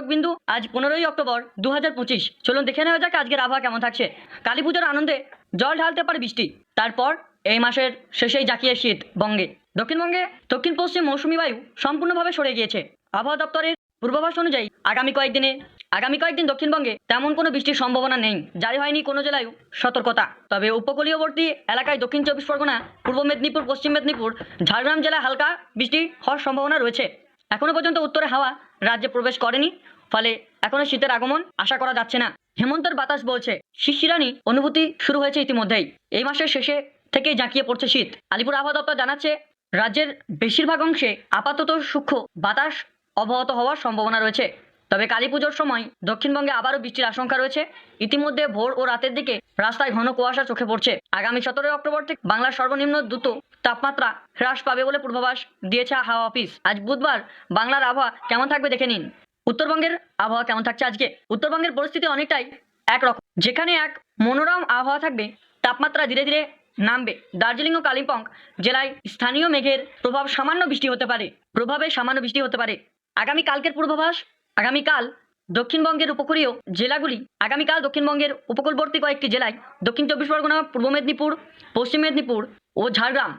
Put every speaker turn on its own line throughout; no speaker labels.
দর্শক বিন্দু আজ পনেরোই অক্টোবর দু হাজার পঁচিশ। চলুন দেখে নেওয়া যাক আজকের আবহাওয়া কেমন থাকছে। কালী পুজোর আনন্দে জল ঢালতে পারে বৃষ্টি। তারপর এই মাসের শেষেই জাকিয়ে শীত বঙ্গে। দক্ষিণবঙ্গে দক্ষিণ পশ্চিম মৌসুমী বায়ু সম্পূর্ণভাবে সরে গিয়েছে। আবহাওয়া দপ্তরের পূর্বাভাস অনুযায়ী আগামী কয়েকদিনে, আগামী কয়েকদিন দক্ষিণবঙ্গে তেমন কোনো বৃষ্টির সম্ভাবনা নেই। জারি হয়নি কোনো জেলায় সতর্কতা। তবে উপকূলীয়বর্তী এলাকায় দক্ষিণ চব্বিশ পরগনা, পূর্ব মেদিনীপুর, পশ্চিম মেদিনীপুর, ঝাড়গ্রাম জেলায় হালকা বৃষ্টি হওয়ার সম্ভাবনা রয়েছে। এখনও পর্যন্ত উত্তরে হাওয়া রাজ্যে প্রবেশ করেনি, ফলে এখনও শীতের আগমন আশা করা যাচ্ছে না। হেমন্তের বাতাস বলছে শিশিরানি অনুভূতি শুরু হয়েছে ইতিমধ্যেই। এই মাসের শেষে থেকেই জাঁকিয়ে পড়ছে শীত। আলিপুর আবহাওয়া দপ্তর জানাচ্ছে, রাজ্যের বেশিরভাগ অংশে আপাতত সূক্ষ্ম বাতাস অব্যাহত হওয়ার সম্ভাবনা রয়েছে। তবে কালী পুজোর সময় দক্ষিণবঙ্গে আবারও বৃষ্টির আশঙ্কা রয়েছে। ইতিমধ্যে ভোর ও রাতের দিকে রাস্তায় ঘন কুয়াশা চোখে পড়ছে। আগামী সতেরোই অক্টোবর থেকে বাংলার সর্বনিম্ন দ্রুত তাপমাত্রা হ্রাস পাবে বলে পূর্বাভাস দিয়েছে হাওয়া অফিস। আজ বুধবার বাংলার আবহাওয়া কেমন থাকবে দেখে নিন। উত্তরবঙ্গের আবহাওয়া কেমন থাকছে আজকে? উত্তরবঙ্গের পরিস্থিতি অনেকটাই একরকম। যেখানে এক মনোরম আবহাওয়া থাকবে, তাপমাত্রা ধীরে ধীরে নামবে। দার্জিলিং ও কালিম্পং জেলায় স্থানীয় মেঘের প্রভাব সামান্য বৃষ্টি হতে পারে। প্রভাবে সামান্য বৃষ্টি হতে পারে। আগামী কালকের পূর্বাভাস, আগামীকাল দক্ষিণবঙ্গের উপকূলীয় জেলাগুলি আগামীকাল দক্ষিণবঙ্গের উপকূলবর্তী কয়েকটি জেলায় দক্ষিণ চব্বিশ পরগনা, পূর্ব মেদিনীপুর, পশ্চিম মেদিনীপুর ও ঝাড়গ্রাম।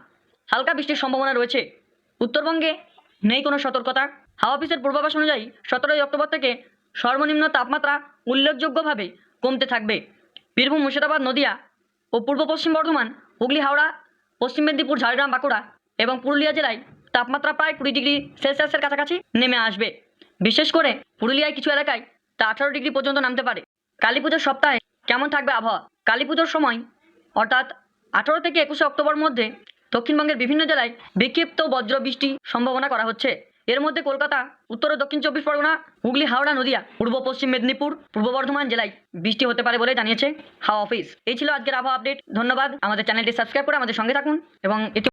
হালকা বৃষ্টির সম্ভাবনা রয়েছে। উত্তরবঙ্গে নেই কোনো সতর্কতা। হাওয়া অফিসের পূর্বাভাস অনুযায়ী সতেরোই অক্টোবর থেকে সর্বনিম্ন তাপমাত্রা উল্লেখযোগ্যভাবে কমতে থাকবে। বীরভূম, মুর্শিদাবাদ, নদিয়া ও পূর্ব পশ্চিম বর্ধমান, হুগলি, হাওড়া, পশ্চিম মেদিনীপুর, ঝাড়গ্রাম, বাঁকুড়া এবং পুরুলিয়া জেলায় তাপমাত্রা প্রায় কুড়ি ডিগ্রি সেলসিয়াসের কাছাকাছি নেমে আসবে। বিশেষ করে পুরুলিয়ায় কিছু এলাকায় তা আঠারো ডিগ্রি পর্যন্ত নামতে পারে। কালী পুজোর সপ্তাহে কেমন থাকবে আবহাওয়া? কালী পুজোর সময়, অর্থাৎ আঠারো থেকে একুশে অক্টোবর মধ্যে দক্ষিণবঙ্গের বিভিন্ন জেলায় বিক্ষিপ্ত বজ্র বৃষ্টি সম্ভাবনা করা হচ্ছে। এর মধ্যে কলকাতা, উত্তর ও দক্ষিণ চব্বিশ পরগনা, হুগলি, হাওড়া, নদিয়া, পূর্ব পশ্চিম মেদিনীপুর, পূর্ব বর্ধমান জেলায় বৃষ্টি হতে পারে বলে জানিয়েছে হাওয়া অফিস। এই ছিল আজকের আবহাওয়া আপডেট। ধন্যবাদ। আমাদের চ্যানেলটি সাবস্ক্রাইব করে আমাদের সঙ্গে থাকুন এবং এটি